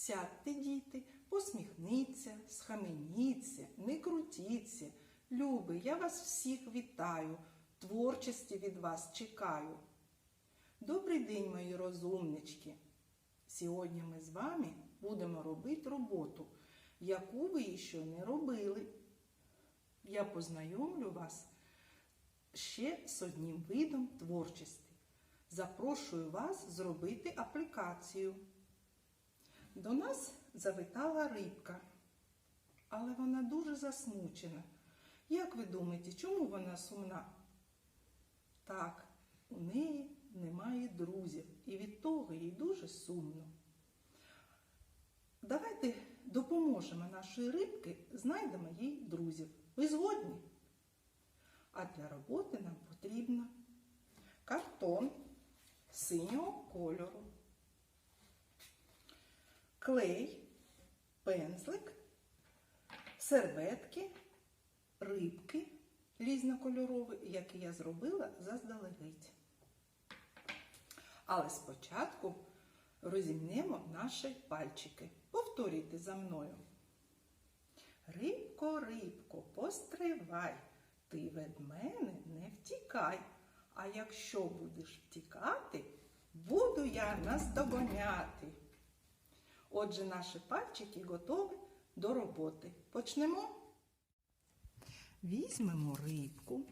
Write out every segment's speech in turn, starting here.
Сядьте, діти, посміхніться, схаменіться, не крутіться. Люби, я вас всіх вітаю, творчості від вас чекаю. Добрий день, мої розумнички! Сьогодні ми з вами будемо робити роботу, яку ви ще не робили. Я познайомлю вас ще з одним видом творчості. Запрошую вас зробити аплікацію. До нас завітала рибка, але вона дуже засмучена. Як ви думаєте, чому вона сумна? Так, у неї немає друзів, і від того їй дуже сумно. Давайте допоможемо нашій рибці, знайдемо їй друзів. Ви згодні? А для роботи нам потрібно картон синього кольору, клей, пензлик, серветки, рибки різнокольорові, які я зробила заздалегідь. Але спочатку розімнемо наші пальчики. Повторюйте за мною. Рибко, рибко, постривай, ти від мене не втікай. А якщо будеш втікати, буду я наздоганяти. Отже, наші пальчики готові до роботи. Почнемо. Візьмемо рибку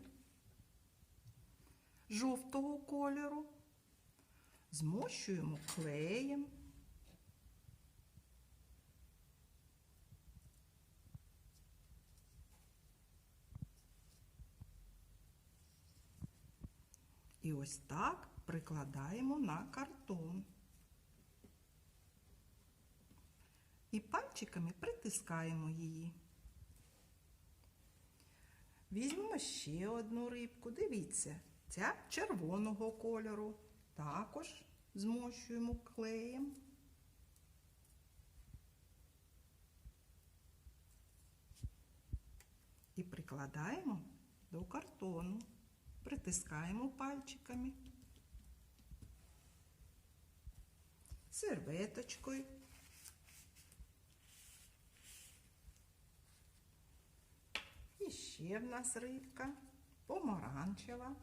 жовтого кольору, змощуємо клеєм. І ось так прикладаємо на картон. І пальчиками притискаємо її. Візьмемо ще одну рибку. Дивіться, ця червоного кольору. Також змощуємо клеєм. І прикладаємо до картону. Притискаємо пальчиками. Серветочкою. І ще в нас рибка помаранчева.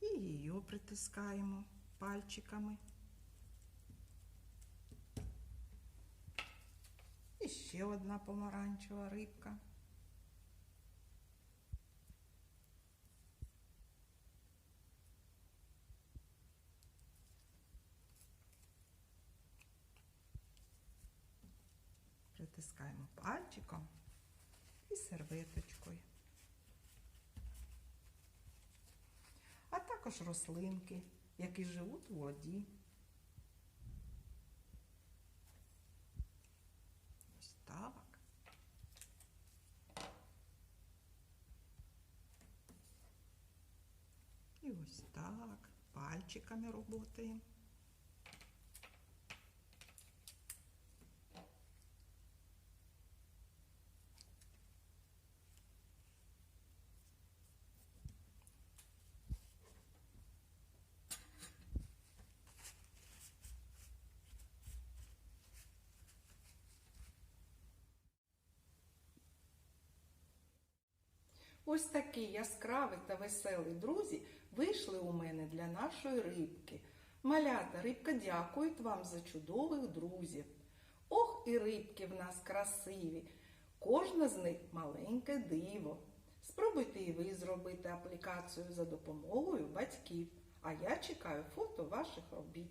І її притискаємо пальчиками. І ще одна помаранчева рибка. Притискаємо пальчиком і серветочкою. А також рослинки, які живуть у воді. Ось так. І ось так. Пальчиками роботаємо. Ось такі яскраві та веселі друзі вийшли у мене для нашої рибки. Малята, рибка дякують вам за чудових друзів. Ох, і рибки в нас красиві. Кожна з них маленьке диво. Спробуйте і ви зробити аплікацію за допомогою батьків, а я чекаю фото ваших робіт.